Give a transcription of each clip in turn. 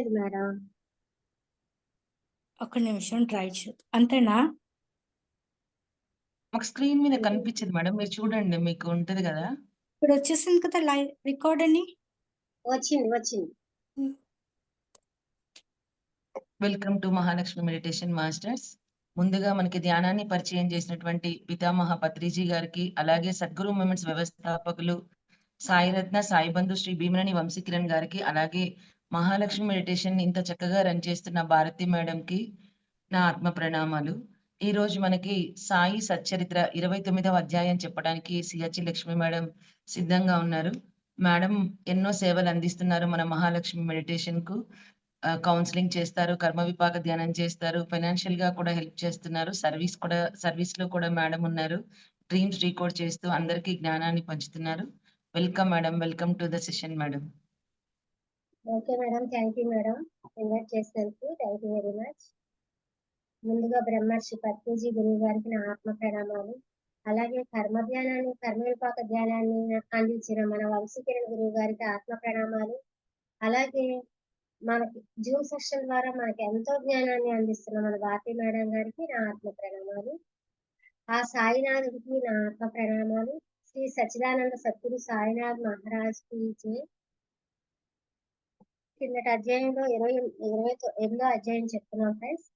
లేదు మేడం? ఒక్క నిమిషం ట్రై చూ అంతేనా? మాకు స్క్రీన్ మీద కనిపించదు మేడం మీరు చూడండి మీకు ఉంటది కదా? ఇప్పుడు వచ్చేసింది కదా లైవ్ రికార్డ్ అని? వచ్చింది వచ్చింది. Welcome to Mahalakshmi meditation masters. ముందుగా మనకి ధ్యానాన్ని పరిచయం చేసినటువంటి పితామహ పత్రిజీ గారికి అలాగే సద్గురు మూమెంట్స్ వ్యవస్థాపకులు సాయిరత్న సాయిబంధు శ్రీ భీమనని వంశీకిరణ్ గారికి అలాగే మహాలక్ష్మి మెడిటేషన్ ఇంత చక్కగా రన్ చేస్తున్న భారతి మేడం కి నా ఆత్మ ప్రణామాలు. ఈ రోజు మనకి సాయి సచ్చరిత్ర ఇరవై తొమ్మిదవ అధ్యాయం చెప్పడానికి సిహెచ్ లక్ష్మి మేడం సిద్ధంగా ఉన్నారు. మేడం ఎన్నో సేవలు అందిస్తున్నారు మన మహాలక్ష్మి మెడిటేషన్కు. కౌన్సిలింగ్ చేస్తారు కర్మ విపాక ధ్యానం చేస్తారు ఫైనాన్షియల్గా కూడా హెల్ప్ చేస్తున్నారు. సర్వీస్ కూడా సర్వీస్లో కూడా మేడం ఉన్నారు. డ్రీమ్స్ రీకోడ్ చేస్తూ అందరికీ జ్ఞానాన్ని పంచుతున్నారు. Welcome madam welcome to the session madam. Okay madam thank you madam. Invite చేసినందుకు థ్యాంక్ యూ వెరీ మచ్. ముందుగా బ్రహ్మర్షి పత్రిజీ గురువు గారికి నా ఆత్మ ప్రణామాలు. అలాగే కర్మ ధ్యానాన్ని కర్మ విపాక ధ్యానాన్ని అందించిన మన వంశీకిరణ్ గురువు గారికి ఆత్మ ప్రణామాలు. అలాగే మనకి జూమ్ సెషన్ ద్వారా మనకి ఎంతో జ్ఞానాన్ని అందిస్తున్న మన భారతీ మేడం గారికి నా ఆత్మ ప్రణామాలు. ఆ సాయినాథుడికి నా ఆత్మ ప్రణామాలు. శ్రీ సచిదానంద సద్గురు సాయినాథ్ మహారాజ్కి జై. కిందటి అధ్యాయంలో ఇరవై ఇరవై ఎనిమిదో అధ్యాయం చెప్తున్నాం ఫ్రెండ్స్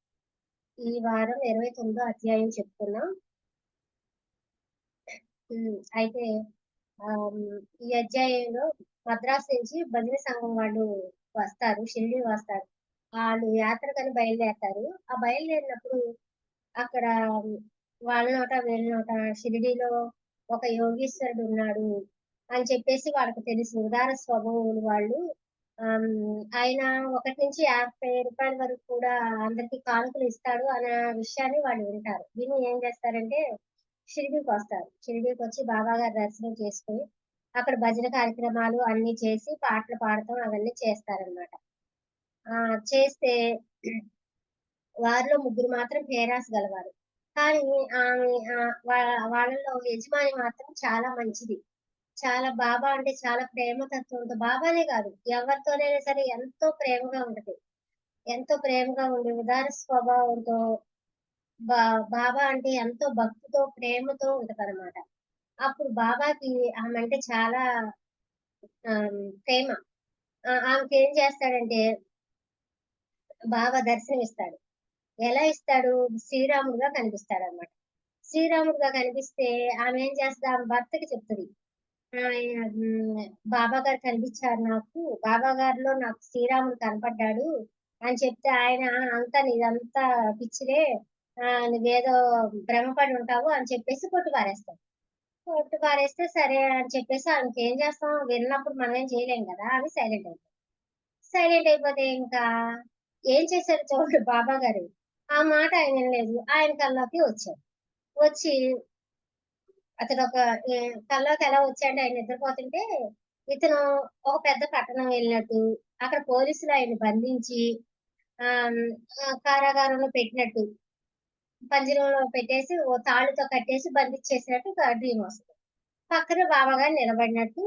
ఈ వారం ఇరవై తొమ్మిదో అధ్యాయం చెప్తున్నాం. అయితే ఈ అధ్యాయంలో మద్రాసు నుంచి భజన సంఘం వాళ్ళు వస్తారు షిరిడి వస్తారు. వాళ్ళు యాత్రకని బయలుదేరతారు. ఆ బయలుదేరినప్పుడు అక్కడ వాళ్ళ నోట వీళ్ళ నోట షిరిడిలో ఒక యోగీశ్వరుడు ఉన్నాడు అని చెప్పేసి వాళ్ళకి తెలుసు. ఉదార స్వభావం వాళ్ళు ఆయన ఒకటి నుంచి యాభై రూపాయల వరకు కూడా అందరికి కానుకలు ఇస్తాడు అనే విషయాన్ని వాళ్ళు వింటారు. విని ఏం చేస్తారంటే షిరిడీకి వస్తారు. షిరిడీకి వచ్చి బాబా గారి దర్శనం చేసుకుని అక్కడ భజన కార్యక్రమాలు అన్ని చేసి పాటలు పాడటం అవన్నీ చేస్తారనమాట ఆ చేస్తే వారిలో ముగ్గురు మాత్రం పేరాస్ గలవారు. కానీ ఆమె ఆ, వా- వాళ్ళలో యజమాని మాత్రం చాలా మంచిది. చాలా బాబా అంటే చాలా ప్రేమ తత్వంతో బాబానే కాదు ఎవరితోనైనా సరే ఎంతో ప్రేమగా ఉంటది. ఎంతో ప్రేమగా ఉండి ఉదార స్వభావంతో బా బాబా అంటే ఎంతో భక్తితో ప్రేమతో ఉంటది అనమాట అప్పుడు బాబాకి ఆమె అంటే చాలా ప్రేమ. ఆమెకి ఏం చేస్తాడంటే బాబా దర్శనం ఇస్తాడు ఎలా ఇస్తాడు? శ్రీరాముడుగా కనిపిస్తాడు అనమాట శ్రీరాముడుగా కనిపిస్తే ఆమె ఏం చేస్తా ఆమె భర్తకి చెప్తుంది బాబా గారు కనిపించారు నాకు. బాబా గారిలో నాకు శ్రీరాముడు కనపడ్డాడు అని చెప్తే ఆయన అంతా నీదంతా పిచ్చిరే నువ్వేదో భ్రమపడి ఉంటావు అని చెప్పేసి కొట్టు పారేస్తాం కొట్టు పారేస్తే సరే అని చెప్పేసి ఆయనకి ఏం చేస్తాం? విన్నప్పుడు మనం ఏం చేయలేం కదా? అని సైలెంట్ అయిపోయి సైలెంట్ అయిపోతే ఇంకా ఏం చేశారు చూడు బాబా గారు? ఆ మాట ఆయన లేదు ఆయన కల్లోకి వచ్చారు వచ్చి అతను ఒక కల్లోకి ఎలా వచ్చాడు ఆయన నిద్రపోతుంటే ఇతను ఒక పెద్ద పట్టణం వెళ్ళినట్టు అక్కడ పోలీసులు ఆయన బంధించి ఆ కారాగారంలో పెట్టినట్టు పంజరంలో పెట్టేసి ఓ తాళ్ళుతో కట్టేసి బంధించేసినట్టు డ్రీమ్ వస్తుంది. పక్కన బాబా గారు నిలబడినట్టు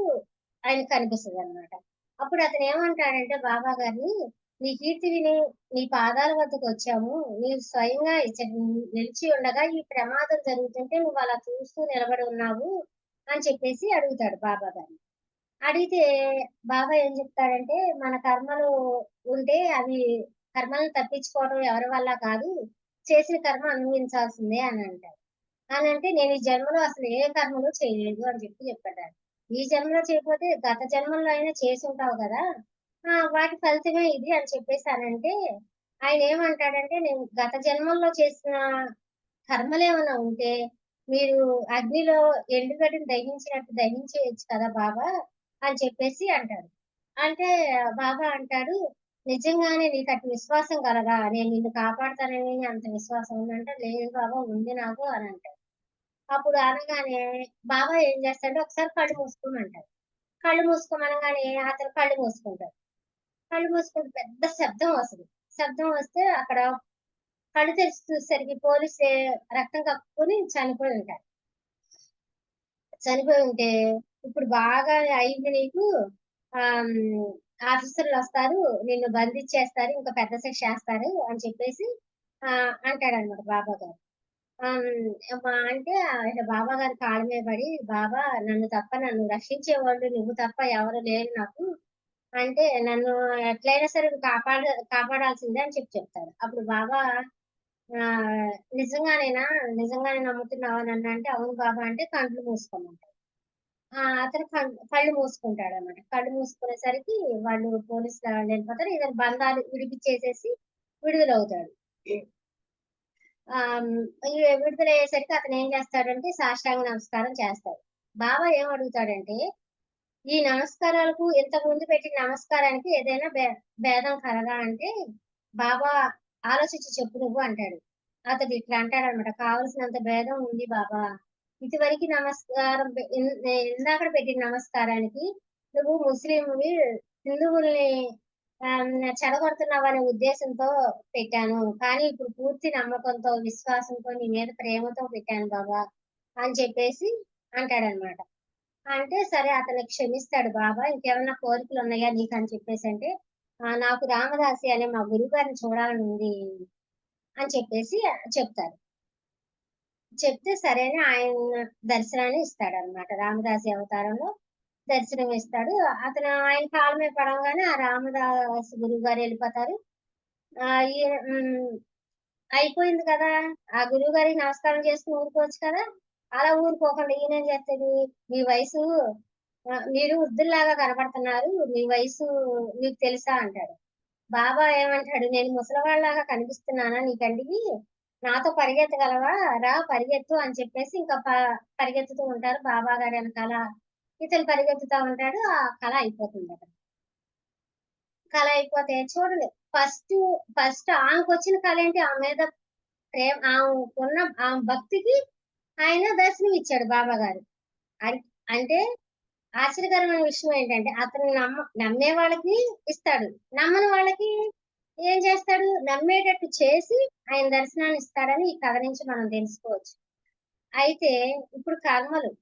ఆయన కనిపిస్తుంది అనమాట అప్పుడు అతను ఏమంటాడంటే బాబా గారిని నీ కీర్తి విని నీ పాదాల వద్దకు వచ్చాము. నీవు స్వయంగా ఇచ్చ- నిలిచి ఉండగా ఈ ప్రమాదం జరుగుతుంటే నువ్వు అలా చూస్తూ నిలబడి ఉన్నావు అని చెప్పేసి అడుగుతాడు బాబా గారిని అడిగితే బాబా ఏం చెప్తాడంటే మన కర్మలు ఉంటే అవి కర్మలను తప్పించుకోవడం ఎవరి వల్ల కాదు చేసిన కర్మ అనుభవించాల్సిందే అని అంటాడు. అని అంటే నేను ఈ జన్మలో అసలు ఏ కర్మలు చేయలేదు అని చెప్పి చెప్పాడు. ఈ జన్మలో చేయకపోతే గత జన్మలో అయినా చేసి ఉంటావు కదా. వాటి ఫలితమే ఇది అని చెప్పేశానంటే ఆయన ఏమంటాడంటే నేను గత జన్మల్లో చేసిన కర్మలు ఏమైనా ఉంటే మీరు అగ్నిలో ఎండుగడ్డిని దహించినట్టు దహించేయచ్చు కదా బాబా అని చెప్పేసి అంటాడు. అంటే బాబా అంటాడు నిజంగానే నీకు అటు విశ్వాసం కలదా? నేను నిన్ను కాపాడుతానని అంత విశ్వాసం ఉందంటే లేదు బాబా ఉంది నాకు అని అంటాడు. అప్పుడు అనగానే బాబా ఏం చేస్తాడు ఒకసారి కళ్ళు మూసుకోమంటాడు. కళ్ళు మూసుకోమనగానే అతను కళ్ళు మూసుకుంటాడు. కళ్ళు మూసుకుంటే పెద్ద శబ్దం వస్తుంది. శబ్దం వస్తే అక్కడ కళ్ళు తెరిచి చూసేసరికి పోలీసు రక్తం కప్పుకొని చనిపోయి ఉంటారు. చనిపోయి ఉంటే ఇప్పుడు బాగా అయింది నీకు ఆ ఆఫీసర్లు వస్తారు నిన్ను బంధించేస్తారు ఇంకా పెద్ద శిక్ష వేస్తారు అని చెప్పేసి ఆ అంటాడన్నమాట బాబా గారు. మా అంటే బాబా గారి కాళ్ళ మీద పడి బాబా నన్ను తప్ప నన్ను రక్షించేవాళ్ళు నువ్వు తప్ప ఎవరు లేరు నాకు. అంటే నన్ను ఎట్లయినా సరే కాపాడ కాపాడాల్సిందే అని చెప్పి చెప్తాడు. అప్పుడు బాబా ఆ నిజంగానేనా? నిజంగానే నమ్ముతున్నావా నన్ను అంటే అవును బాబా అంటే కళ్ళు మూసుకోమంటాడు. ఆ అతను కళ్ళు కళ్ళు మూసుకుంటాడు అనమాట కళ్ళు మూసుకునేసరికి వాళ్ళు పోలీసులు వెళ్ళిపోతారు. ఇతను బంధాలు విడిపించేసేసి విడుదలవుతాడు. ఆ విడుదల అయ్యేసరికి అతను ఏం చేస్తాడంటే సాష్టాంగ నమస్కారం చేస్తాడు. బాబా ఏం అడుగుతాడంటే ఈ నమస్కారాలకు ఇంతకు ముందు పెట్టిన నమస్కారానికి ఏదైనా భేదం కలగా అంటే బాబా ఆలోచించి చెప్పు నువ్వు అంటాడు. అతడు ఇట్లా అంటాడు అనమాట కావలసినంత భేదం ఉంది బాబా. ఇదివరకు నమస్కారం ఇందాక పెట్టిన నమస్కారానికి నువ్వు ముస్లింవి హిందువుల్ని ఆమ్, చెడగొడుతున్నావనే ఉద్దేశంతో పెట్టాను. కానీ ఇప్పుడు పూర్తి నమ్మకంతో విశ్వాసంతో నీ మీద ప్రేమతో పెట్టాను బాబా అని చెప్పేసి అంటాడనమాట అంటే సరే అతను క్షమిస్తాడు బాబా ఇంకేమైనా కోరికలు ఉన్నాయా నీకు అని చెప్పేసి అంటే నాకు రామదాసి అనే మా గురువు గారిని చూడాలని ఉంది అని చెప్పేసి చెప్తారు. చెప్తే సరేనే ఆయన దర్శనాన్ని ఇస్తాడు అనమాట రామదాసి అవతారంలో దర్శనం ఇస్తాడు. అతను ఆయన కాలమే పడంగానే ఆ రామదాస్ గురువు గారు వెళ్ళిపోతారు అయిపోయింది కదా. ఆ గురువు గారికి నమస్కారం చేసుకుని ఊరుకోవచ్చు కదా. అలా ఊరుకోకుండా. ఈయన ఏం చేస్తుంది మీ వయసు మీరు వృద్ధుల్లాగా కనపడుతున్నారు. మీ వయసు మీకు తెలుసా అంటాడు. బాబా ఏమంటాడు? నేను ముసలివాళ్ళలాగా కనిపిస్తున్నానా నీ నాతో పరిగెత్తగలవా? రా పరిగెత్తు అని చెప్పేసి ఇంకా ప- పరిగెత్తుతూ ఉంటారు బాబా గారు వెనకాల. ఇతను పరిగెత్తుతా ఉంటాడు. ఆ కళ అయిపోతుంది అక్కడ. కళ అయిపోతే చూడండి. ఫస్ట్ ఫస్ట్ ఆమెకు వచ్చిన కళ ఏంటి? ఆమె మీద ప్రేమ ఆమెకున్న ఆమె భక్తికి ఆయన దర్శనం ఇచ్చాడు బాబా గారు అంటే ఆశ్చర్యకరమైన విషయం ఏంటంటే అతను నమ్మ నమ్మే వాళ్ళకి ఇస్తాడు. నమ్మని వాళ్ళకి ఏం చేస్తాడు? నమ్మేటట్టు చేసి ఆయన దర్శనాన్ని ఇస్తాడని ఈ కథ నుంచి మనం తెలుసుకోవచ్చు. అయితే ఇప్పుడు కర్మలు.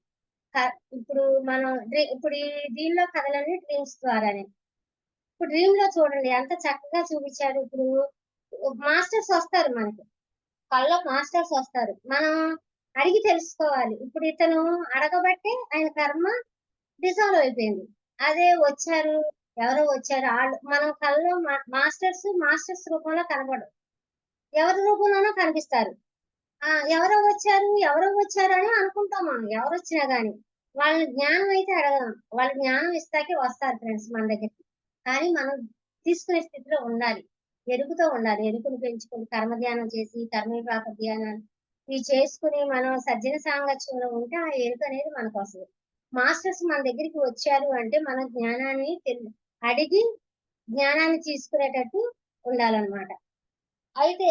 క- ఇప్పుడు మనం డ్రీ- ఇప్పుడు ఈ దీనిలో కథలన్నీ డ్రీమ్స్ ద్వారానే. ఇప్పుడు డ్రీమ్లో చూడండి ఎంత చక్కగా చూపించాడు. ఇప్పుడు మాస్టర్స్ వస్తారు మనకి. కళ్ళ మాస్టర్స్ వస్తారు. మనం అడిగి తెలుసుకోవాలి. ఇప్పుడు ఇతను అడగబట్టే ఆయన కర్మ డిజాల్వ్ అయిపోయింది. అదే వచ్చారు ఎవరో వచ్చారు వాళ్ళు మనం కళ్ళలో మాస్టర్స్ మాస్టర్స్ రూపంలో కనబడు ఎవరి రూపంలోనో కనిపిస్తారు. ఆ ఎవరో వచ్చారు ఎవరో వచ్చారు అని అనుకుంటాం మనం ఎవరు వచ్చినా కానీ వాళ్ళ జ్ఞానం అయితే అడగదాం. వాళ్ళ జ్ఞానం ఇస్తాకే వస్తారు ఫ్రెండ్స్ మన దగ్గరికి. కానీ మనం తీసుకునే స్థితిలో ఉండాలి. ఎరుకుతో ఉండాలి. ఎరుకుని పెంచుకుని కర్మ ధ్యానం చేసి కర్మ పాప ధ్యానాన్ని ఇవి చేసుకుని మనం సజ్జన సాంగత్యంలో ఉంటే ఆ ఎరుక అనేది మనకు వస్తుంది. మాస్టర్స్ మన దగ్గరికి వచ్చారు అంటే మన జ్ఞానాన్ని అడిగి జ్ఞానాన్ని తీసుకునేటట్టు ఉండాలన్నమాట. అయితే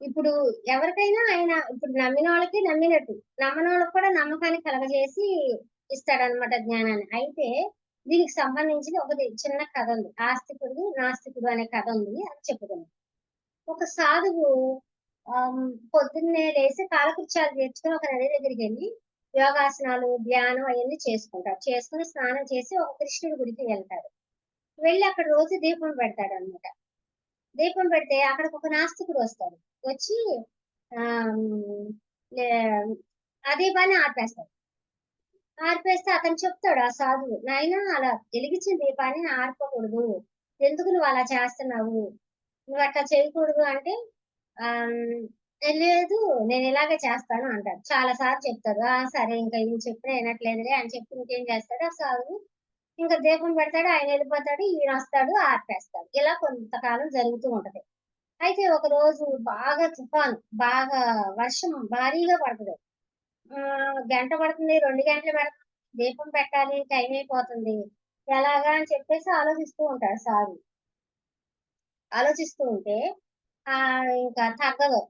ఇప్పుడు ఎవరికైనా ఆయన ఇప్పుడు నమ్మిన వాళ్ళకి నమ్మినట్టు నమ్మని వాళ్ళకి కూడా నమ్మకాన్ని కలగజేసి ఇస్తాడనమాట జ్ఞానాన్ని. అయితే దీనికి సంబంధించిన ఒకటి చిన్న కథ ఉంది. ఆస్తికుడు నాస్తికుడు అనే కథ ఉంది అది చెప్పుకుందాం. ఒక సాధువు పొద్దున్నే లేచి కాలకృత్యాలు తీర్చుకుని ఒక నది దగ్గరికి వెళ్ళి యోగాసనాలు ధ్యానం అవన్నీ చేసుకుంటారు చేసుకుని స్నానం చేసి ఒక కృష్ణుడి గుడికి వెళ్తాడు. వెళ్ళి అక్కడ రోజు దీపం పెడతాడు అనమాట దీపం పెడితే అక్కడికి ఒక నాస్తికుడు వస్తాడు. వచ్చి ఆ దీపాన్ని ఆర్పేస్తాడు. ఆర్పేస్తే అతను చెప్తాడు ఆ సాధువు నాయనా అలా వెలిగించిన దీపాన్ని ఆర్పకూడదు. ఎందుకు నువ్వు అలా చేస్తున్నావు? నువ్వు అట్లా చేయకూడదు అంటే ఆమ్, లేదు నేను ఇలాగే చేస్తాను అంటారు. చాలా సార్లు చెప్తారు. ఆ సరే ఇంకా ఇది చెప్పిన వినట్లేదులే అని చెప్పి ఇంకేం చేస్తాడు? ఆ సాగు ఇంకా దీపం పెడతాడు ఆయన వెళ్ళిపోతాడు ఈయన వస్తాడు ఆర్పేస్తాడు. ఇలా కొంతకాలం జరుగుతూ ఉంటది. అయితే ఒక రోజు బాగా తుఫాను బాగా వర్షం భారీగా పడుతుంది. ఆ, గంట పడుతుంది రెండు గంటలు పడుతుంది. దీపం పెట్టాలి టైం అయిపోతుంది. ఎలాగా అని చెప్పేసి ఆలోచిస్తూ ఉంటాడు సారు. ఆలోచిస్తూ ఉంటే ఆ ఇంకా తగ్గదు.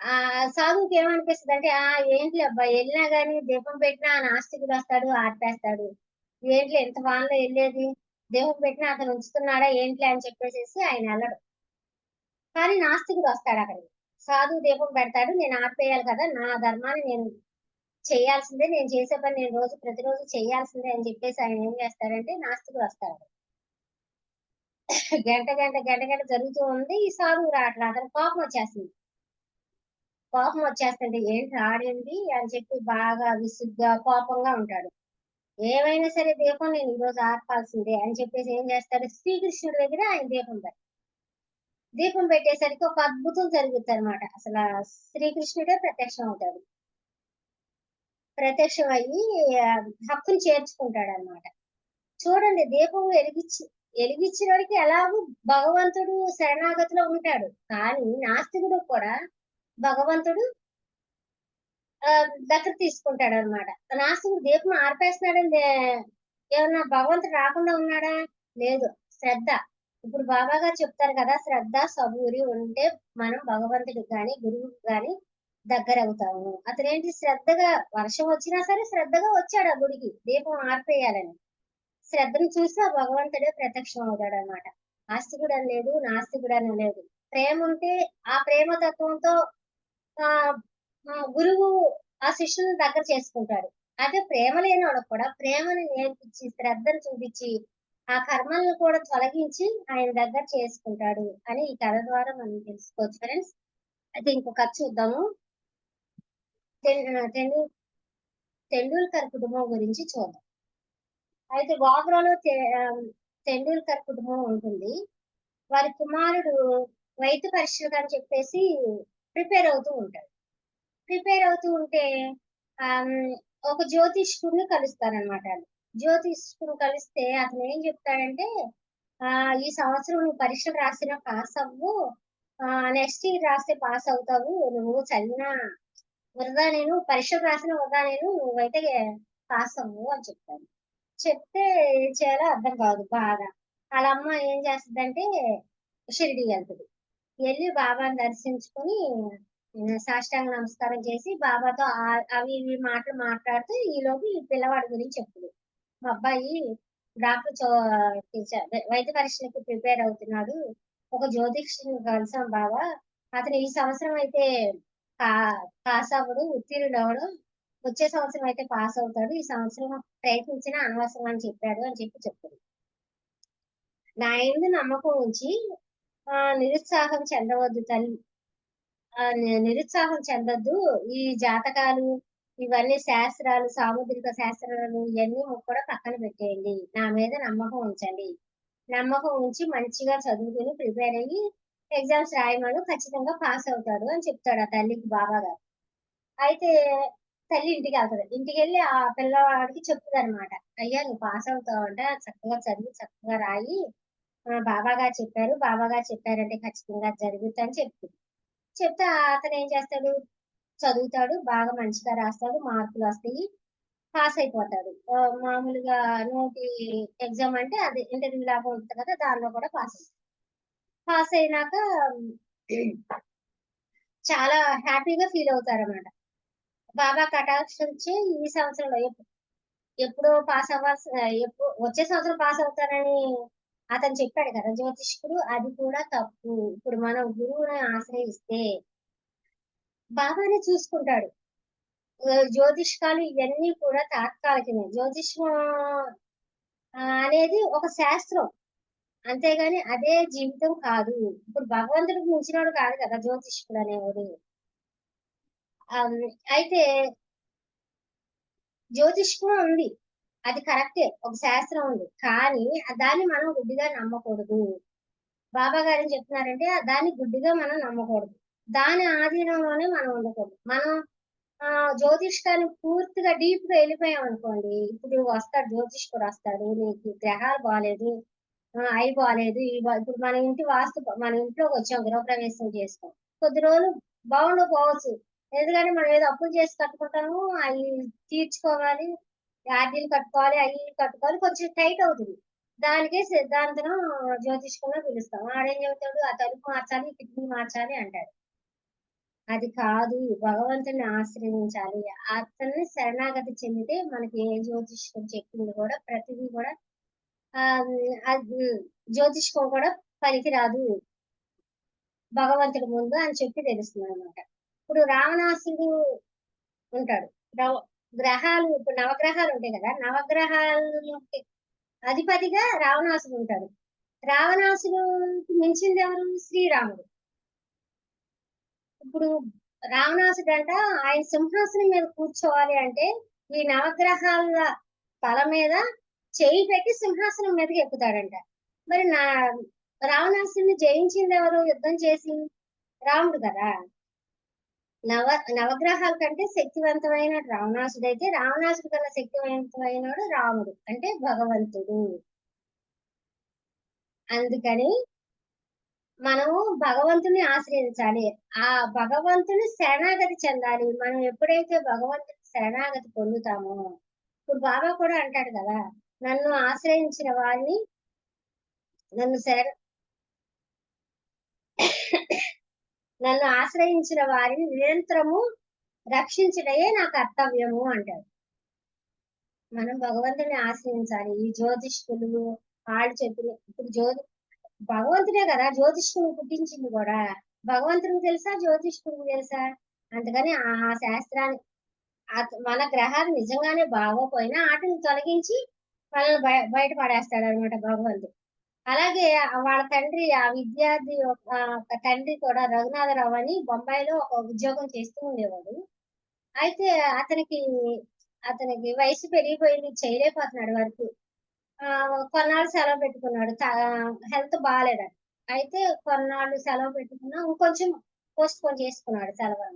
ఆ సాధువుకి ఏమనిపిస్తుంది అంటే ఆ ఏంటి అబ్బాయి వెళ్ళినా గానీ దీపం పెట్టినా ఆ నాస్తికుడు వస్తాడు ఆర్పేస్తాడు. ఏంటి ఎంత వానలో వెళ్ళేది? దీపం పెట్టినా అతను ఉంచుతున్నాడా ఏంటి అని చెప్పేసి ఆయన వెళ్ళడు కానీ నాస్తికుడు వస్తాడు అక్కడికి. సాధువు దీపం పెడతాడు నేను ఆర్పేయాలి కదా నా ధర్మాన్ని నేను చేయాల్సిందే నేను చేసే పని నేను రోజు ప్రతిరోజు చేయాల్సిందే అని చెప్పేసి ఆయన ఏం చేస్తారంటే నాస్తికుడు వస్తాడు. గంట గంట గంట గంట జరుగుతూ ఉంది. ఈ సాగు రావట్లేదు అతను కోపం వచ్చేస్తుంది. కోపం వచ్చేస్తుంటే ఏంటి రాడండి అని చెప్పి బాగా విసుగ్గా కోపంగా ఉంటాడు. ఏమైనా సరే దీపం నేను ఈరోజు ఆర్పాల్సిందే అని చెప్పేసి ఏం చేస్తాడు? శ్రీకృష్ణుడి దగ్గర ఆయన దీపం పెడతాడు. దీపం పెట్టేసరికి ఒక అద్భుతం జరుగుతుంది అనమాట అసలు శ్రీకృష్ణుడే ప్రత్యక్షం అవుతాడు. ప్రత్యక్షం అయ్యి హక్కును చేర్చుకుంటాడు అనమాట చూడండి దీపం వెలిగించి వెలిగించినోడికి ఎలాగూ భగవంతుడు శరణాగతిలో ఉంటాడు. కానీ నాస్తికుడు కూడా భగవంతుడు ఆ, దగ్గర తీసుకుంటాడు అనమాట నాస్తికుడు దీపం ఆర్పేస్తున్నాడని ఏమన్నా భగవంతుడు రాకుండా ఉన్నాడా? లేదు. శ్రద్ధ. ఇప్పుడు బాబా గారు చెప్తారు కదా శ్రద్ధ సబూరి ఉంటే మనం భగవంతుడికి కానీ గురువుకి కానీ దగ్గర అవుతాము అతనేంటి శ్రద్ధగా వర్షం వచ్చినా సరే శ్రద్ధగా వచ్చాడు ఆ గుడికి. దీపం ఆర్పేయాలని. శ్రద్ధను చూసి ఆ భగవంతుడే ప్రత్యక్షం అవుతాడు అనమాట ఆస్తికుడు అని లేదు నాస్తికుడు అని లేదు ప్రేమ ఉంటే ఆ ప్రేమ తత్వంతో ఆ గురువు ఆ శిష్యుని దగ్గర చేసుకుంటాడు. అదే ప్రేమ లేని వాళ్ళకు కూడా ప్రేమని నేర్పించి శ్రద్ధను చూపించి ఆ కర్మలను కూడా తొలగించి ఆయన దగ్గర చేసుకుంటాడు అని ఈ కథ ద్వారా మనం తెలుసుకోవచ్చు ఫ్రెండ్స్. అయితే ఇంకో కథ చూద్దాము. తెం- తెండూల్కర్ కుటుంబం గురించి చూద్దాం. అయితే గోపురంలో తెండూల్కర్ కుటుంబం ఉంటుంది. వారి కుమారుడు వైద్య పరీక్షలకు అని చెప్పేసి ప్రిపేర్ అవుతూ ఉంటాడు. ప్రిపేర్ అవుతూ ఉంటే ఒక జ్యోతిష్కుడిని కలుస్తారనమాట జ్యోతిష్కుడు కలిస్తే అతను ఏం చెప్తాడంటే ఆ ఈ సంవత్సరం నువ్వు పరీక్షలు రాసిన పాస్ అవ్వు నెక్స్ట్ ఇయర్ రాస్తే పాస్ అవుతావు నువ్వు చదివిన వృధా నేను పరీక్షలు రాసిన వృధా నేను నువ్వైతే పాస్ అవ్వు అని చెప్తాను చెప్తే ఏం చేయాలో అర్థం కాదు బాగా. వాళ్ళ అమ్మ ఏం చేస్తుందంటే షిరిడి వెళ్తుంది వెళ్ళి బాబాని దర్శించుకుని సాష్టాంగ నమస్కారం చేసి బాబాతో అవి ఇవి మాటలు మాట్లాడుతూ ఈలోపు ఈ పిల్లవాడి గురించి చెప్తుంది. మా అబ్బాయి డాక్టర్ చో- వైద్య పరీక్షలకు ప్రిపేర్ అవుతున్నాడు. ఒక జ్యోతిష్ని కలిసాం బాబా అతను ఈ సంవత్సరం అయితే పా- ఉత్తీర్ణుడు అవడం వచ్చే సంవత్సరం అయితే పాస్ అవుతాడు. ఈ సంవత్సరం ప్రయత్నించిన అనవసరం అని చెప్పాడు అని చెప్పి చెప్తుంది. నా ఎందు నమ్మకం ఉంచి ఆ నిరుత్సాహం చెందవద్దు తల్లి. ఆ నిరుత్సాహం చెందొద్దు. ఈ జాతకాలు ఇవన్నీ శాస్త్రాలు సాముద్రిక శాస్త్రాలు ఇవన్నీ కూడా పక్కన పెట్టేయండి. నా మీద నమ్మకం ఉంచండి. నమ్మకం ఉంచి మంచిగా చదువుకుని ప్రిపేర్ అయ్యి ఎగ్జామ్స్ రాయమను ఖచ్చితంగా పాస్ అవుతాడు అని చెప్తాడు ఆ తల్లికి బాబా గారు అయితే తల్లి ఇంటికి వెళ్తుంది. ఇంటికి వెళ్ళి ఆ పిల్లవాడికి చెప్తుంది అనమాట అయ్యా నువ్వు పాస్ అవుతావు అంటే చక్కగా చదివి చక్కగా రాయి. బాబాగా చెప్పారు బాబాగా చెప్పారంటే ఖచ్చితంగా జరుగుతుంది అని చెప్తుంది చెప్తే అతను ఏం చేస్తాడు? చదువుతాడు బాగా మంచిగా రాస్తాడు మార్కులు వస్తాయి పాస్ అయిపోతాడు. మామూలుగా నోటి ఎగ్జామ్ అంటే అది ఇంటర్వ్యూ లాగా ఉంటుంది కదా దానిలో కూడా పాస్ అవుతాడు. పాస్ అయినాక చాలా హ్యాపీగా ఫీల్ అవుతారు అనమాట బాబా కటాక్షించి ఈ సంవత్సరంలో ఎప్పుడో పాస్ అవ్వాల్సి ఎప్పుడు వచ్చే సంవత్సరం పాస్ అవుతానని అతను చెప్పాడు కదా జ్యోతిష్కుడు అది కూడా తప్పు. ఇప్పుడు మనం గురువుని ఆశ్రయిస్తే బాబానే చూసుకుంటాడు. జ్యోతిష్కాలు ఇవన్నీ కూడా తాత్కాలికమే. జ్యోతిష్యం అనేది ఒక శాస్త్రం. అంతేగాని అదే జీవితం కాదు. ఇప్పుడు భగవంతుడికి మించినాడు కాదు కదా జ్యోతిష్కుడు అనేవాడు. అయితే జ్యోతిష్కం ఉంది. అది కరెక్టే. ఒక శాస్త్రం ఉంది. కానీ దాన్ని మనం గుడ్డిగా నమ్మకూడదు. బాబా గారు ఏం చెప్తున్నారంటే ఆ దాన్ని గుడ్డిగా మనం నమ్మకూడదు. దాని ఆధీనంలోనే మనం ఉండకూడదు. మనం ఆ జ్యోతిష్కాన్ని పూర్తిగా డీప్గా వెళ్ళిపోయాం అనుకోండి ఇప్పుడు వస్తాడు జ్యోతిష్కుడు వస్తాడు నీకు గ్రహాలు బాగాలేదు అయి అవి బాగాలేదు ఇప్పుడు మన ఇంటి వాస్తు మన ఇంట్లోకి వచ్చాం గృహప్రవేశం చేసుకోం. కొద్ది రోజులు బాగుండకపోవచ్చు. ఎందుకంటే మనం ఏదో అప్పులు చేసి కట్టుకుంటాము అవి తీర్చుకోవాలి ఆర్డీలు కట్టుకోవాలి అవి కట్టుకోవాలి కొంచెం టైట్ అవుతుంది. దానికే సిద్ధాంతం జ్యోతిష్కంగా పిలుస్తాం. ఆడేం చెబుతాడు? ఆ తలుపు మార్చాలి కిడ్నీ మార్చాలి అంటాడు. అది కాదు భగవంతుని ఆశ్రయించాలి. అతన్ని శరణాగతి చెందితే మనకి ఏ జ్యోతిష్కం చెప్పింది కూడా ప్రతిదీ కూడా ఆ జ్యోతిష్కం కూడా పనికిరాదు. భగవంతుడి ముందు అని చెప్పి తెలుస్తుంది అనమాట ఇప్పుడు రావణాసుడు ఉంటాడు. గ్రహాలు ఇప్పుడు నవగ్రహాలు ఉంటాయి కదా నవగ్రహాలు అధిపతిగా రావణాసుడు ఉంటాడు. రావణాసుడు మించింది ఎవరు? శ్రీరాముడు. ఇప్పుడు రావణాసుడు అంట ఆయన సింహాసనం మీద కూర్చోవాలి అంటే ఈ నవగ్రహాల తల మీద చేయి పెట్టి సింహాసనం మీదకి ఎక్కుతాడంట. మరి నా రావణాసుడిని జయించింది ఎవరు? యుద్ధం చేసి రాముడు కదా. నవ నవగ్రహాల కంటే శక్తివంతమైన రావణాసుడు అయితే రావణాసుడు కన్నా శక్తివంతమైనడు రాముడు అంటే భగవంతుడు. అందుకని మనము భగవంతుని ఆశ్రయించాలి. ఆ భగవంతుని శరణాగతి చెందాలి. మనం ఎప్పుడైతే భగవంతుని శరణాగతి పొందుతామో ఇప్పుడు బాబా కూడా అంటాడు కదా నన్ను ఆశ్రయించిన వారిని నన్ను శరణ నన్ను ఆశ్రయించిన వారిని నిరంతరము రక్షించడమే నా కర్తవ్యము అంటాడు. మనం భగవంతుని ఆశ్రయించాలి. ఈ జ్యోతిష్కులు వాళ్ళు చెప్పిన ఇప్పుడు జ్యోతి భగవంతుడే కదా జ్యోతిష్కుని పుట్టించింది కూడా. భగవంతుడికి తెలుసా? జ్యోతిష్కుడికి తెలుసా? అందుకని ఆ శాస్త్రాన్ని మన గ్రహాలు నిజంగానే బాగోపోయినా వాటిని తొలగించి మనల్ని బయ బయట పడేస్తాడు అనమాట భగవంతుడు. అలాగే వాళ్ళ తండ్రి ఆ విద్యార్థి యొక్క తండ్రి కూడా రఘునాథరావు అని బొంబాయిలో ఒక ఉద్యోగం చేస్తూ ఉండేవాడు. అయితే అతనికి అతనికి వయసు పెరిగిపోయింది చేయలేకపోతున్నాడు వరకు. కొన్నాళ్ళు సెలవు పెట్టుకున్నాడు. హెల్త్ బాగాలేదని అయితే కొన్నాళ్ళు సెలవు పెట్టుకున్నా ఇంకొంచెం పోస్ట్ పోన్ చేసుకున్నాడు సెలవు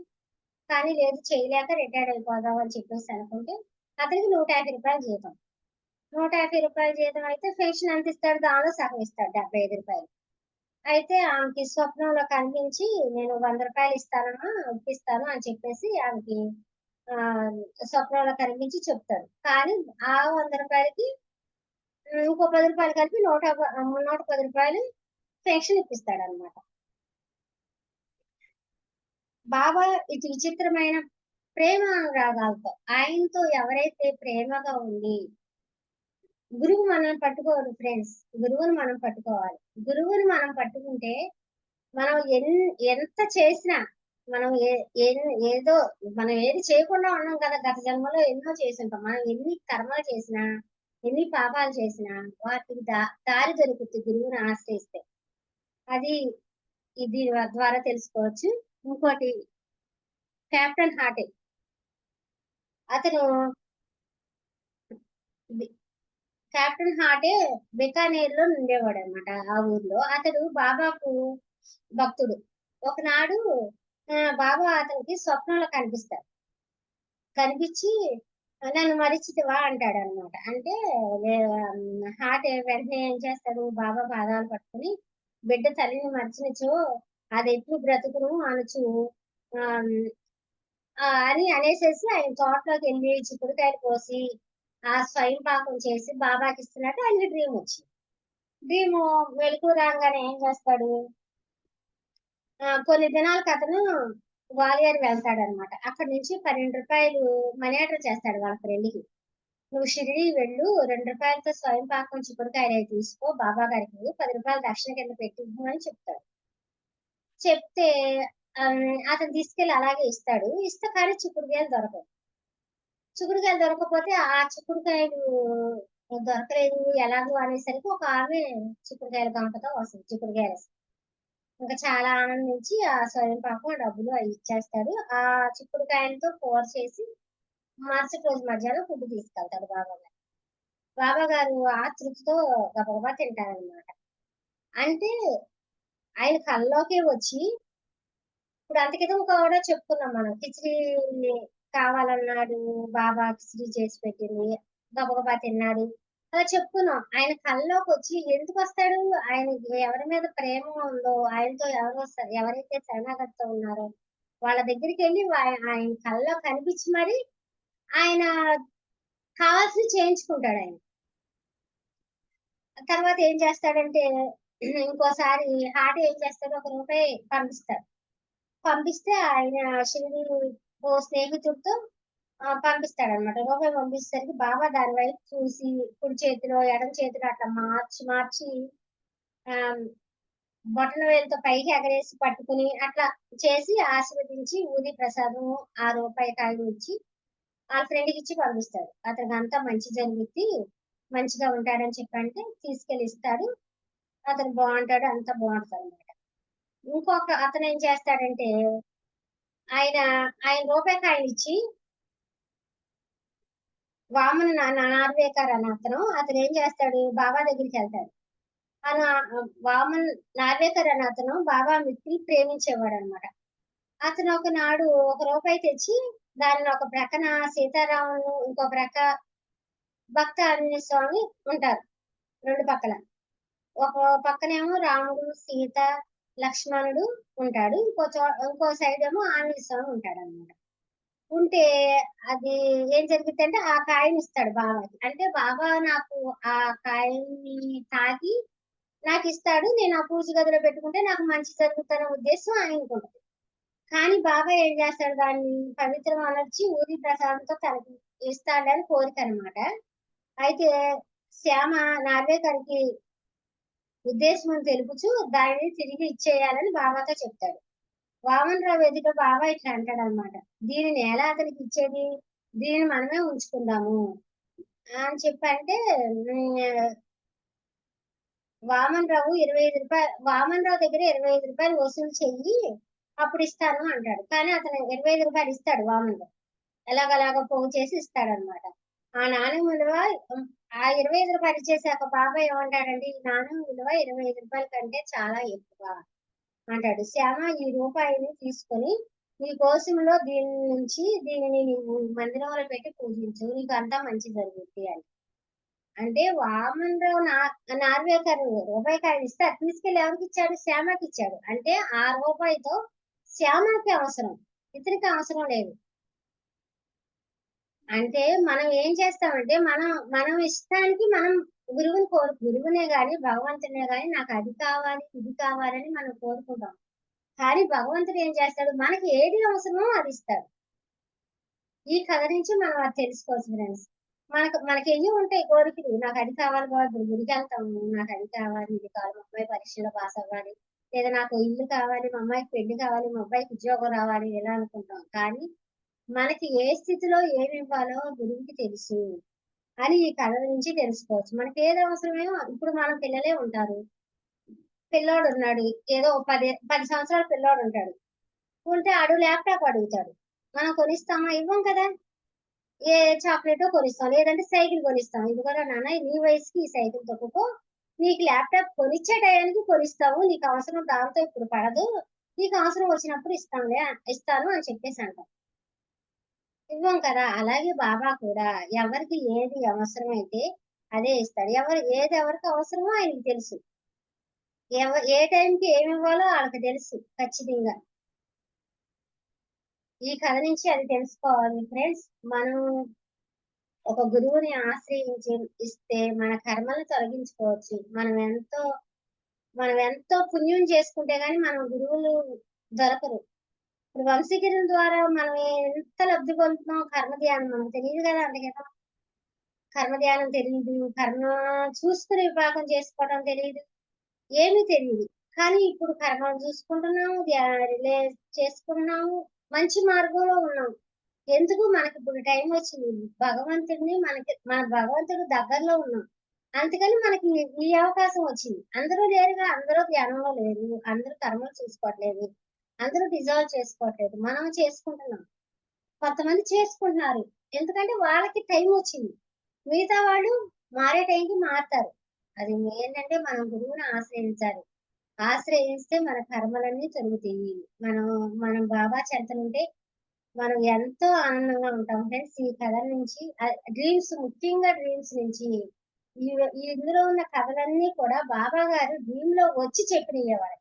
కానీ లేదు చేయలేక రిటైర్డ్ అయిపోదాం అని చెప్పేసి అనుకుంటే అతనికి నూట యాభై రూపాయలు జీతం. నూట యాభై రూపాయల జీతం అయితే పెన్షన్ ఎంత ఇస్తాడు దానిలో సగం ఇస్తాడు డెబ్బై ఐదు రూపాయలు. అయితే ఆమెకి స్వప్నంలో కనిపించి నేను వంద రూపాయలు ఇస్తానమ్మా ఇప్పిస్తాను అని చెప్పేసి ఆమెకి ఆ స్వప్నంలో కనిపించి చెప్తాడు కానీ ఆ వంద రూపాయలకి ఇంకో పది రూపాయలు కలిపి నూట నూట పది రూపాయలు పెన్షన్ ఇప్పిస్తాడు అనమాట బాబా ఇది విచిత్రమైన ప్రేమ అనురాగాలతో ఆయనతో ఎవరైతే ప్రేమగా ఉంది గురువు మనం పట్టుకోవాలి ఫ్రెండ్స్ గురువుని మనం పట్టుకోవాలి. గురువుని మనం పట్టుకుంటే మనం ఎన్ ఎంత చేసినా మనం ఏ ఏదో మనం ఏది చేయకుండా ఉన్నాం కదా గత జన్మలో ఎన్నో చేసి ఉంటాం మనం ఎన్ని కర్మలు చేసినా ఎన్ని పాపాలు చేసినా వాటికి దా దారి దొరుకుతుంది గురువుని ఆశ్రయిస్తే. అది ఇది ద్వారా తెలుసుకోవచ్చు. ఇంకోటి కెప్టెన్ హార్టే. అతను క్యాప్టెన్ హార్టే బికానేర్లో ఉండేవాడు అనమాట ఆ ఊర్లో. అతడు బాబాకు భక్తుడు. ఒకనాడు బాబా అతనికి స్వప్నంలో కనిపిస్తాడు కనిపించి నన్ను మరిచితివా అంటాడు అనమాట అంటే హార్ట్ వెంటనే ఏం చేస్తాడు? బాబా పాదాలు పట్టుకుని బిడ్డ తల్లిని మర్చినచో అది ఎట్లు బ్రతుకును అనొచ్చు. ఆ, అని అనేసేసి ఆయన తోటలోకి వెళ్ళి చిక్కుడుకాయలు కోసి ఆ స్వయం పాకం చేసి బాబాకి ఇస్తున్నట్టు ఆయనకి డ్రీమ్ వచ్చింది. డ్రీమ్ వెలుగు రాగానే ఏం చేస్తాడు? ఆ, కొన్ని దినాలకు అతను గ్వాలియర్ వెళ్తాడు అనమాట అక్కడి నుంచి పన్నెండు రూపాయలు మనీ ఆర్డర్ చేస్తాడు వాళ్ళ ఫ్రెండ్కి. నువ్వు షిరిడి వెళ్ళు రెండు రూపాయలతో స్వయం పాకం చిక్కుడుకాయలు అవి తీసుకో బాబా గారికి పది రూపాయలు దక్షిణ కింద పెట్టి అని చెప్తాడు. చెప్తే అతను తీసుకెళ్ళి అలాగే ఇస్తాడు. ఇస్తే కానీ చిక్కుడుకాయలు దొరకవు. చిక్కుడుకాయలు దొరకకపోతే ఆ చిక్కుడుకాయలు దొరకలేదు ఎలాగో అనేసరికి ఒక ఆమె చిక్కుడుకాయల గంపతో వస్తుంది చిక్కుడుకాయలు ఇంకా చాలా ఆనందించి ఆ స్వయం పాపం డబ్బులు అవి ఇచ్చేస్తాడు. ఆ చిక్కుడుకాయలతో కూర చేసి మరుసటి రోజు మధ్యాహ్నం ఫుడ్ తీసుకెళ్తాడు బాబా గారు. బాబా గారు ఆతృతతో గబగబా తింటారనమాట అంటే ఆయన కల్లోకే వచ్చి ఇప్పుడు అంత ఒక కూడా చెప్పుకున్నాం మనం. కిచిడి కావాలన్నాడు బాబా శ్రీ చేసి పెట్టింది గబగబా తిన్నాడు. అలా చెప్పుకున్నాం. ఆయన కళ్ళలోకి వచ్చి ఎందుకు వస్తాడు? ఆయన ఎవరి మీద ప్రేమ ఉందో ఆయనతో ఎవరు వస్తారు ఎవరైతే శరణాగతితో ఉన్నారో వాళ్ళ దగ్గరికి వెళ్ళి ఆయన కళ్ళలో కనిపించి మరి ఆయన కావాల్సి చేయించుకుంటాడు ఆయన. తర్వాత ఏం చేస్తాడంటే ఇంకోసారి హార్ట్ ఏం చేస్తాడు ఒక రూపాయి పంపిస్తాడు. పంపిస్తే ఆయన షిరిడి ఓ స్నేహితుడితో ఆ, పంపిస్తాడు అనమాట రూపాయి పంపించేసరికి బాబా దాని వైపు చూసి కుడి చేతిలో ఎడమ చేతిలో అట్లా మార్చి మార్చి ఆ బొటన వేలుతో పైకి ఎగరేసి పట్టుకుని అట్లా చేసి ఆశీర్వదించి ఊది ప్రసాదం ఆ రూపాయి కాయలు ఇచ్చి వాళ్ళ ఫ్రెండ్కి ఇచ్చి పంపిస్తాడు. అతనికి అంతా మంచి జరిగింది మంచిగా ఉంటాడని చెప్పంటే తీసుకెళ్ళి ఇస్తాడు. అతను బాగుంటాడు అంతా బాగుంటుంది అనమాట ఇంకొక అతను ఏం చేస్తాడంటే ఆయన ఆయన రూపాయికి ఆయన ఇచ్చి వామన నా- నార్వేకర్ అని అతను అతను ఏం చేస్తాడు? బాబా దగ్గరికి వెళ్తాడు. అను వామన్ నార్వేకర్ అని అతను బాబా మిత్రులు ప్రేమించేవాడు అనమాట అతను ఒకనాడు ఒక రూపాయి తెచ్చి దానిని ఒక ప్రక్కన సీతారామును ఇంకో ప్రక్క భక్త ఆంజనేయ స్వామి ఉంటారు. రెండు పక్కల. ఒక పక్కనేమో రాముడు సీత లక్ష్మణుడు ఉంటాడు. ఇంకో చో ఇంకో సైడ్ ఏమో ఆంజనేయ స్వామి ఉంటాడు అనమాట ఉంటే అది ఏం జరుగుతుందంటే ఆ కాయని ఇస్తాడు బాబాకి అంటే బాబా నాకు ఆ కాయని తాగి నాకు ఇస్తాడు. నేను ఆ పూజ గదిలో పెట్టుకుంటే నాకు మంచి జరుగుతున్న ఉద్దేశం ఆయనకు ఉంటుంది కానీ బాబా ఏం చేస్తాడు? దాన్ని పవిత్రం అనర్చి ఊరి ప్రసాదంతో తనకి ఇస్తాడని కోరిక అనమాట అయితే శ్యామ నార్వేకర్కి ఉద్దేశం తెలుపుచు దానిని తిరిగి ఇచ్చేయాలని బాబాతో చెప్తాడు. వామన్ రావు ఎదుట బాబా ఇట్లా అంటాడు అనమాట దీనిని ఎలా అతనికి ఇచ్చేది? దీనిని మనమే ఉంచుకుందాము. అని చెప్పంటే వామన్ రావు ఇరవై ఐదు రూపాయలు వామన్ రావు దగ్గర ఇరవై ఐదు రూపాయలు వసూలు చెయ్యి అప్పుడు ఇస్తాను అంటాడు. కానీ అతను ఇరవై ఐదు రూపాయలు ఇస్తాడు వామన్ రావు ఎలాగలాగ పోగు చేసి ఇస్తాడనమాట ఆ నాణ్యం విలువ ఆ ఇరవై ఐదు రూపాయలు ఇచ్చేసాక బాబాయ్ ఏమంటాడండి ఈ నాణ్యం విలువ ఇరవై ఐదు రూపాయల కంటే చాలా ఎక్కువ అంటాడు. శ్యామ ఈ రూపాయిని తీసుకొని నీ కోసంలో దీని నుంచి దీనిని నీవు మందిరంలో పెట్టి పూజించు నీకు అంతా మంచి జరుగుతుంది అని అంటే వామన్ రావు నా నార్వేకర్ రూపాయి కాయలు ఇస్తే అది తీసుకెళ్ళి ఎవరికి ఇచ్చాడు? శ్యామకి ఇచ్చాడు. అంటే ఆ రూపాయితో శ్యామకి అవసరం. ఇతనికి అవసరం లేదు. అంటే మనం ఏం చేస్తామంటే మనం మనం ఇష్టానికి మనం గురువుని కోరు గురువునే గాని భగవంతునే గాని నాకు అది కావాలి ఇది కావాలని మనం కోరుకుంటాం. కానీ భగవంతుడు ఏం చేస్తాడు? మనకి ఏది అవసరమో అది ఇస్తాడు. ఈ కథ నుంచి మనం అది తెలుసుకోవచ్చు ఫ్రెండ్స్ మనకు మనకి ఎన్ని ఉంటాయి కోరికలు? నాకు అది కావాలి బాబు ఇప్పుడు గుడికి వెళ్తాము నాకు అది కావాలి ఇది కావాలి మా అమ్మాయి పరీక్షలో పాస్ అవ్వాలి లేదా నాకు ఇల్లు కావాలి మా అమ్మాయికి పెళ్ళి కావాలి మా అబ్బాయికి ఉద్యోగం రావాలి ఇలా అనుకుంటాం. కానీ మనకి ఏ స్థితిలో ఏమి ఇవ్వాలో గురువుకి తెలుసు. అని ఈ కథ నుంచి తెలుసుకోవచ్చు. మనకి ఏది అవసరమేమో ఇప్పుడు మన పిల్లలే ఉంటారు. పిల్లోడు ఉన్నాడు. ఏదో పది పది సంవత్సరాల పిల్లోడు ఉంటాడు. ఉంటే అడు ల్యాప్టాప్ అడుగుతాడు. మనం కొనిస్తామా? ఇవ్వం కదా. ఏ చాక్లెట్ కొనిస్తాం. లేదంటే సైకిల్ కొనిస్తాం. ఇది నాన్న నీ వయసుకి ఈ సైకిల్ తొక్కుకో. నీకు ల్యాప్టాప్ కొనిచ్చే టయానికి కొనిస్తాము నీకు అవసరం దాంతో ఇప్పుడు పడదు. నీకు అవసరం వచ్చినప్పుడు ఇస్తాంలే ఇస్తాను అని చెప్పేసి అంటాం. ఇవ్వం కదా. అలాగే బాబా కూడా ఎవరికి ఏది అవసరమైతే అదే ఇస్తాడు. ఎవరు ఏది ఎవరికి అవసరమో ఆయనకి తెలుసు. ఎవ ఏ టైంకి ఏమి ఇవ్వాలో వాళ్ళకి తెలుసు ఖచ్చితంగా. ఈ కథ నుంచి అది తెలుసుకోవాలి ఫ్రెండ్స్. మనం ఒక గురువుని ఆశ్రయించి ఇస్తే మన కర్మలను తొలగించుకోవచ్చు. మనం ఎంతో మనం ఎంతో పుణ్యం చేసుకుంటే గాని మనం గురువులు దొరకరు. ఇప్పుడు వంశీకరణ ద్వారా మనం ఎంత లబ్ధి పొందుతున్నాం కర్మ ధ్యానం మనకు తెలియదు కదా అందుకే కర్మ ధ్యానం తెలియదు కర్మ చూసుకుని విభాగం చేసుకోవడం తెలియదు ఏమీ తెలియదు కానీ ఇప్పుడు కర్మను చూసుకుంటున్నాము రిలే చేసుకున్నాము మంచి మార్గంలో ఉన్నాం. ఎందుకు? మనకి ఇప్పుడు టైం వచ్చింది. భగవంతుడిని మనకి మన భగవంతుడు దగ్గరలో ఉన్నాం. అందుకని మనకి ఈ- ఈ అవకాశం వచ్చింది. అందరూ లేరుగా అందరూ ధ్యానంలో లేరు అందరూ కర్మలు చూసుకోవట్లేదు. అందరూ డిజాల్వ్ చేసుకోవట్లేదు. మనం చేసుకుంటున్నాం. కొంతమంది చేసుకుంటున్నారు. ఎందుకంటే వాళ్ళకి టైం వచ్చింది. మిగతా వాళ్ళు మారే టైంకి మారుతారు. అది ఏంటంటే మనం గురువుని ఆశ్రయించాలి. ఆశ్రయిస్తే మన కర్మలన్నీ తొలుగుతాయి మనం మనం బాబా చెంతనుంటే మనం ఎంతో ఆనందంగా ఉంటాం. ఫ్రెండ్స్ ఈ కథ నుంచి డ్రీమ్స్ ముఖ్యంగా డ్రీమ్స్ నుంచి ఈ ఇందులో ఉన్న కథలన్నీ కూడా బాబా గారు డ్రీమ్లో వచ్చి చెప్పినవారు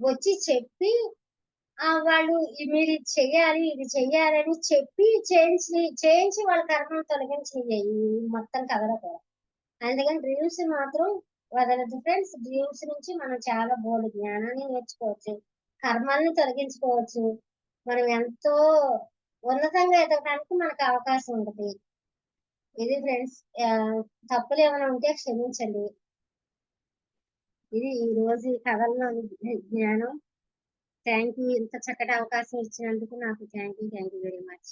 వచ్చి చెప్పి వాళ్ళు మీరు ఇది చెయ్యాలి ఇది చెయ్యాలని చెప్పి చేయించి చేయించి వాళ్ళ కర్మను తొలగించి మొత్తం కథలో కూడా. అందుకని డ్రీమ్స్ మాత్రం వదలదు ఫ్రెండ్స్ డ్రీమ్స్ నుంచి మనం చాలా బోల్డ్ జ్ఞానాన్ని నేర్చుకోవచ్చు కర్మల్ని తొలగించుకోవచ్చు. మనం ఎంతో ఉన్నతంగా ఎదగడానికి మనకు అవకాశం ఉంటుంది. ఇది ఫ్రెండ్స్ తప్పులు ఏమైనా ఉంటే క్షమించండి. ఇది ఈ రోజు ఈ కథల్లోని జ్ఞానం థ్యాంక్ యూ ఇంత చక్కటి అవకాశం ఇచ్చినందుకు నాకు thank you thank you very much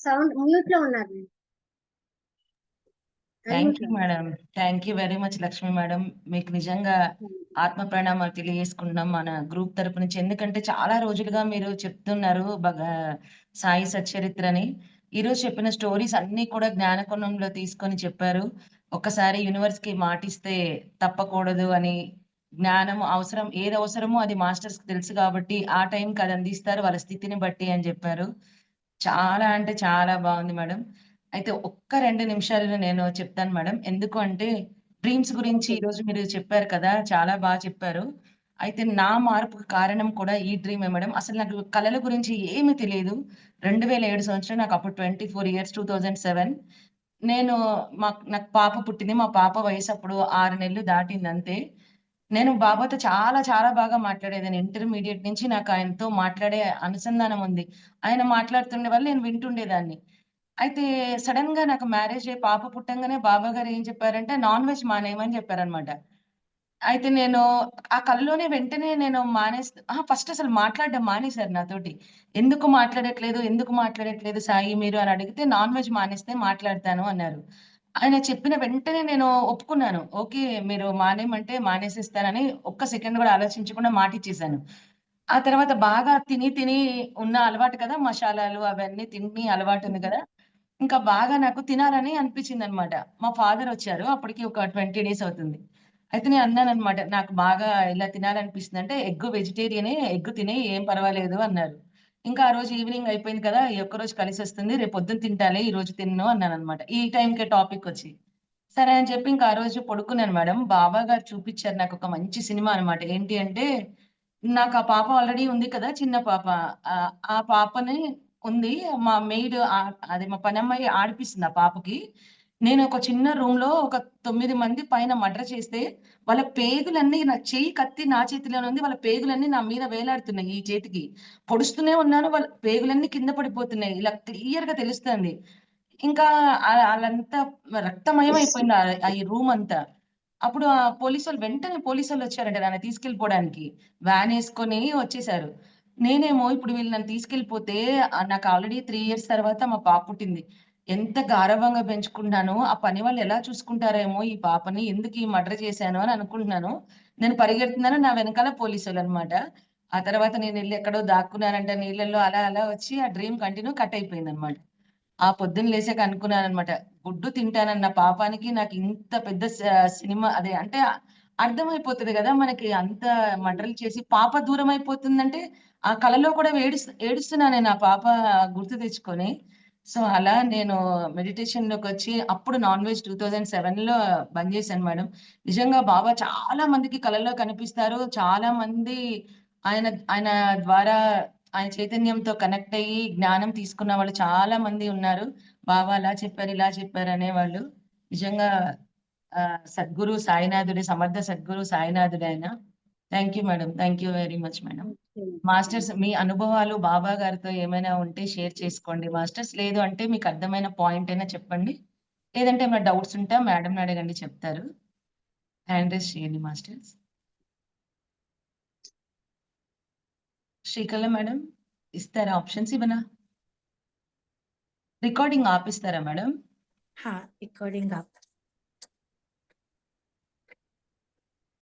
sound మ్యూట్లో ఉన్నారు thank you madam thank you very much Lakshmi madam మీకు నిజంగా hmm. ఆత్మ ప్రణామాలు తెలియజేసుకుంటున్నాం మన గ్రూప్ తరపు నుంచి. ఎందుకంటే చాలా రోజులుగా మీరు చెప్తున్నారు సాయి సచరిత్రని ఈరోజు చెప్పిన స్టోరీస్ అన్ని కూడా జ్ఞానకోణంలో తీసుకొని చెప్పారు. ఒక్కసారి యూనివర్స్కి మాటిస్తే తప్పకూడదు అని జ్ఞానం అవసరం ఏది అవసరమో అది మాస్టర్స్కి తెలుసు కాబట్టి ఆ టైంకి అది అందిస్తారు వాళ్ళ స్థితిని బట్టి అని చెప్పారు. చాలా అంటే చాలా బాగుంది మేడం. అయితే ఒక్క రెండు నిమిషాలు నేను చెప్తాను మేడం. ఎందుకు అంటే డ్రీమ్స్ గురించి ఈ రోజు మీరు చెప్పారు కదా చాలా బాగా చెప్పారు. అయితే నా మార్పుకు కారణం కూడా ఈ డ్రీమే మేడం. అసలు నాకు కళల గురించి ఏమీ తెలియదు. రెండు వేల ఏడు సంవత్సరం నాకు అప్పుడు twenty four years two thousand seven నేను మా నాకు పాప పుట్టింది. మా పాప వయసు అప్పుడు ఆరు నెలలు దాటింది అంతే. నేను బాబాతో చాలా చాలా బాగా మాట్లాడేదాన్ని ఇంటర్మీడియట్ నుంచి నాకు ఆయనతో మాట్లాడే అనుసంధానం ఉంది. ఆయన మాట్లాడుతుండే వల్ల నేను వింటుండేదాన్ని. అయితే సడన్గా నాకు మ్యారేజ్ అయ్యి పాప పుట్టంగానే బాబా గారు ఏం చెప్పారంటే నాన్ వెజ్ మానేయమని చెప్పారనమాట అయితే నేను ఆ కళ్ళలోనే వెంటనే నేను మానేస్ ఫస్ట్ అసలు మాట్లాడడం మానేశారు నాతోటి. ఎందుకు మాట్లాడట్లేదు? ఎందుకు మాట్లాడట్లేదు సాయి మీరు అని అడిగితే నాన్ వెజ్ మానేస్తే మాట్లాడతాను అన్నారు. ఆయన చెప్పిన వెంటనే నేను ఒప్పుకున్నాను. ఓకే మీరు మానేమంటే మానేసిస్తానని ఒక్క సెకండ్ కూడా ఆలోచించకుండా మాట ఇచ్చేసాను ఆ తర్వాత బాగా తిని తిని ఉన్న అలవాటు కదా మసాలాలు అవన్నీ తిని అలవాటు ఉంది కదా ఇంకా బాగా నాకు తినాలని అనిపించింది అనమాట మా ఫాదర్ వచ్చారు అప్పటికి ఒక ట్వంటీ డేస్ అవుతుంది. అయితే నేను అన్నాను అనమాట నాకు బాగా ఇలా తినాలనిపిస్తుంది అంటే ఎగ్ వెజిటేరియనే ఎగ్ తినే ఏం పర్వాలేదు అన్నారు. ఇంకా ఆ రోజు ఈవినింగ్ అయిపోయింది కదా ఈ ఒక్క రోజు కలిసి వస్తుంది రేపు పొద్దున్న తింటాలే ఈ రోజు తిన్ను అన్నాను అనమాట ఈ టైంకే టాపిక్ వచ్చి. సరే అని చెప్పి ఇంకా ఆ రోజు పడుకున్నాను మేడం. బాబా గారు చూపించారు నాకు ఒక మంచి సినిమా అన్నమాట. ఏంటి అంటే నాకు ఆ పాప ఆల్రెడీ ఉంది కదా చిన్న పాప. ఆ పాపని ఉంది. మా మెయిడ్ అది మా పని అమ్మాయి ఆడిపిస్తుంది ఆ పాపకి. నేను ఒక చిన్న రూమ్లో ఒక తొమ్మిది మంది పైన మర్డర్ చేస్తే వాళ్ళ పేగులన్నీ నా చెయ్యి కత్తి నా చేతిలోనే ఉంది వాళ్ళ పేగులన్నీ నా మీద వేలాడుతున్నాయి ఈ చేతికి. పొడుస్తూనే ఉన్నాను వాళ్ళ పేగులన్నీ కింద పడిపోతున్నాయి. ఇలా క్లియర్గా తెలుస్తుంది. ఇంకా వాళ్ళంతా రక్తమయం అయిపోయింది ఈ రూమ్ అంతా. అప్పుడు ఆ పోలీసు వాళ్ళు వెంటనే పోలీసు వాళ్ళు వచ్చారంట నన్ను తీసుకెళ్ళిపోవడానికి. వ్యాన్ వేసుకొని వచ్చేసారు. నేనేమో ఇప్పుడు వీళ్ళు నన్ను తీసుకెళ్ళిపోతే నాకు ఆల్రెడీ త్రీ ఇయర్స్ తర్వాత మా పాప పుట్టింది. ఎంత గారవంగా పెంచుకుంటున్నాను ఆ పని వాళ్ళు ఎలా చూసుకుంటారేమో ఈ పాపని ఎందుకు ఈ మర్డర్ చేశాను అని అనుకుంటున్నాను. నేను పరిగెడుతున్నాను నా వెనకాల పోలీసులు వాళ్ళు అనమాట ఆ తర్వాత నేను వెళ్ళి ఎక్కడో దాక్కున్నానంట నీళ్ళల్లో అలా అలా వచ్చి ఆ డ్రీమ్ కంటిన్యూ కట్ అయిపోయింది అనమాట ఆ పొద్దున్న లేసాక అనుకున్నాను అనమాట గుడ్డు తింటానన్న పాపానికి నాకు ఇంత పెద్ద సినిమా అదే అంటే అర్థమైపోతుంది కదా మనకి అంత మర్డర్లు చేసి పాప దూరం అయిపోతుందంటే ఆ కళలో కూడా ఏడుస్తు ఏడుస్తున్నాను నేను ఆ పాప గుర్తు తెచ్చుకొని. సో అలా నేను మెడిటేషన్లోకి వచ్చి అప్పుడు నాన్ వెజ్ టూ థౌజండ్ సెవెన్లో బంద్ చేశాను మేడం. నిజంగా బాబా చాలా మందికి కళలో కనిపిస్తారు. చాలా మంది ఆయన ఆయన ద్వారా ఆయన చైతన్యంతో కనెక్ట్ అయ్యి జ్ఞానం తీసుకున్న వాళ్ళు చాలా మంది ఉన్నారు. బాబా అలా చెప్పారు ఇలా చెప్పారు అనేవాళ్ళు. నిజంగా ఆ, సద్గురు సాయినాథుడే సమర్థ సద్గురు సాయినాథుడే ఆయన thank you madam thank you very much madam masters మీ అనుభవాలు బాబా గారితో ఏమైనా ఉంటే షేర్ చేసుకోండి. మాస్టర్స్ లేదు అంటే మీకు అర్థమైన పాయింట్ అయినా చెప్పండి. లేదంటే ఏమైనా డౌట్స్ ఉంటా మేడం అడగండి చెప్తారు. హ్యాండ్ రేస్ చేయండి మాస్టర్స్ శ్రీకళ మేడం ఇస్తారా ఆప్షన్స్ ఇవనా రికార్డింగ్ ఆపిస్తారా మేడం రికార్డింగ్ ఆప్